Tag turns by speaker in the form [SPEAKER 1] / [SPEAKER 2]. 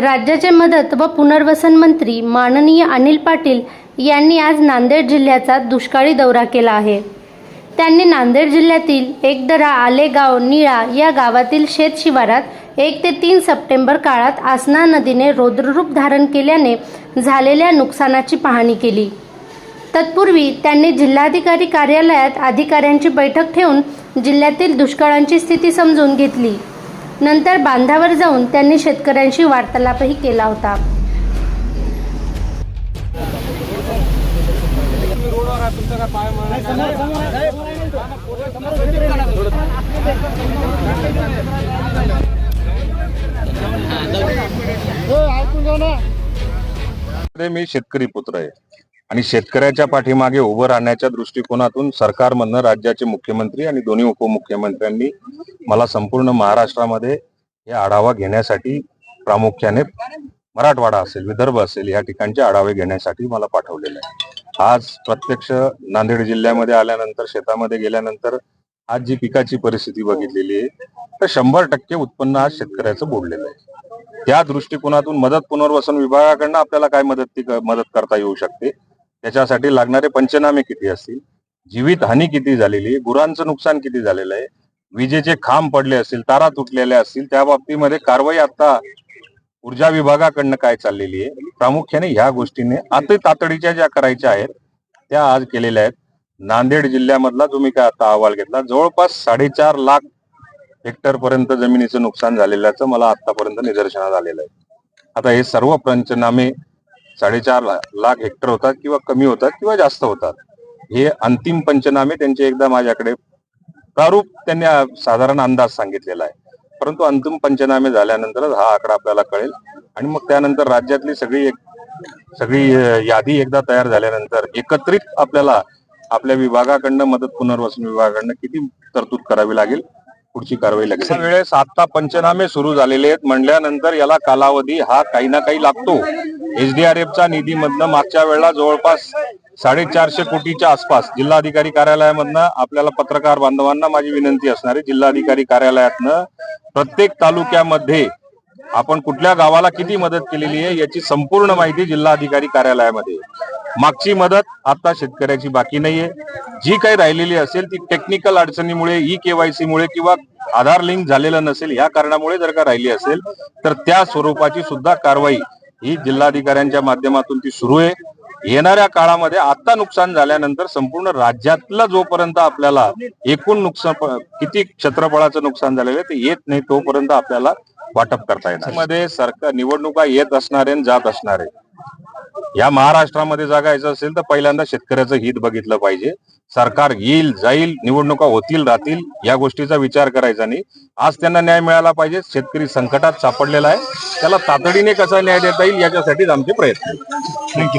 [SPEAKER 1] राज्याचे मदत व पुनर्वसन मंत्री माननीय अनिल पाटील यांनी आज नांदेड जिल्ह्याचा दुष्काळी दौरा केला आहे. त्यांनी नांदेड जिल्ह्यातील एकदरा आलेगाव निळा या गावातील शेत शिवारात एक ते तीन सप्टेंबर काळात आसना नदीने रौद्ररूप धारण केल्याने झालेल्या नुकसानाची पाहणी केली. तत्पूर्वी त्यांनी जिल्हाधिकारी कार्यालयात अधिकाऱ्यांची बैठक ठेवून जिल्ह्यातील दुष्काळांची स्थिती समजून घेतली. नंतर बांधावर जाऊन त्यांनी शेतकऱ्यांशी वार्तालापही केला होता.
[SPEAKER 2] मी शेतकरी पुत्र आहे. आणि शेतकऱ्याच्या पाठीमागे उभं राहण्याच्या दृष्टिकोनातून सरकारमधनं राज्याचे मुख्यमंत्री आणि दोन्ही उपमुख्यमंत्र्यांनी मला संपूर्ण महाराष्ट्रामध्ये हे आढावा घेण्यासाठी प्रामुख्याने मराठवाडा असेल विदर्भ असेल या ठिकाणचे आढावे घेण्यासाठी मला पाठवलेलं आहे. आज प्रत्यक्ष नांदेड जिल्ह्यामध्ये आल्यानंतर शेतामध्ये गेल्यानंतर आज जी पिकाची परिस्थिती बघितलेली आहे तर शंभर टक्के उत्पन्न आज शेतकऱ्याचं बोललेलं आहे. त्या दृष्टिकोनातून मदत पुनर्वसन विभागाकडनं आपल्याला काय मदत मदत करता येऊ शकते? त्याच्यासाठी लागणारे पंचनामे किती असतील? जीवित हानी किती झालेली आहे? गुरांचं नुकसान किती झालेलं आहे? विजेचे खांब पडले असतील तारा तुटलेल्या असतील त्या बाबतीमध्ये कारवाई आता ऊर्जा विभागाकडनं काय चाललेली आहे? प्रामुख्याने ह्या गोष्टीने अति तातडीच्या ज्या करायच्या आहेत त्या आज केलेल्या आहेत. नांदेड जिल्ह्यामधला तुम्ही काय आता अहवाल घेतला? जवळपास साडेचार लाख हेक्टर पर्यंत जमिनीचं नुकसान झालेल्याचं मला आतापर्यंत निदर्शनात आलेलं आहे. आता हे सर्व पंचनामे साडेचार लाख हेक्टर होतात किंवा कमी होतात किंवा जास्त होतात. हे अंतिम पंचनामे त्यांचे एकदा माझ्याकडे प्रारूप त्यांनी साधारण अंदाज सांगितलेला आहे. परंतु अंतिम पंचनामे झाल्यानंतरच हा आकडा आपल्याला कळेल. आणि मग त्यानंतर राज्यातली सगळी एक सगळी यादी एकदा तयार झाल्यानंतर एकत्रित आपल्याला आपल्या विभागाकडनं मदत पुनर्वसन विभागाकडनं किती तरतूद करावी लागेल? पुढची कारवाई लागेल वेळेस आता पंचनामे सुरू झालेले आहेत. म्हणल्यानंतर याला कालावधी हा काही ना काही लागतो. एसडीआरएफचा निधीमधनं मागच्या वेळेला जवळपास साडेचारशे कोटीच्या आसपास जिल्हाधिकारी कार्यालयामधनं आपल्याला पत्रकार बांधवांना माझी विनंती असणार आहे जिल्हाधिकारी कार्यालयातनं प्रत्येक तालुक्यामध्ये आपण कुठल्या गावाला किती मदत केलेली आहे याची संपूर्ण माहिती जिल्हाधिकारी कार्यालयामध्ये मागची मदत आता शेतकऱ्याची बाकी नाहीये. जी काही राहिलेली असेल ती टेक्निकल अडचणीमुळे ई केवायसी मुळे किंवा आधार लिंक झालेलं नसेल या कारणामुळे जर का राहिली असेल तर त्या स्वरूपाची सुद्धा कारवाई ही जिल्हाधिकाऱ्यांच्या माध्यमातून ती सुरू आहे. येणाऱ्या काळामध्ये आता नुकसान झाल्यानंतर संपूर्ण राज्यातलं जोपर्यंत आपल्याला एकूण नुकसान किती क्षेत्रफळाचं नुकसान झालेलं आहे ते येत नाही तोपर्यंत आपल्याला वाटप करता येणार. मध्ये सरकार निवडणुका येत असणारे आणि जात असणारे. या महाराष्ट्रामध्ये जगायचं असेल तर पहिल्यांदा शेतकऱ्याचं हित बघितलं पाहिजे. सरकार येईल जाईल निवडणुका होतील राहतील या गोष्टीचा विचार करायचा नाही. आज त्यांना न्याय मिळाला पाहिजे. शेतकरी संकटात सापडलेला आहे. त्याला तातडीने कसा न्याय देता येईल याच्यासाठीच आमचे प्रयत्न आहेत.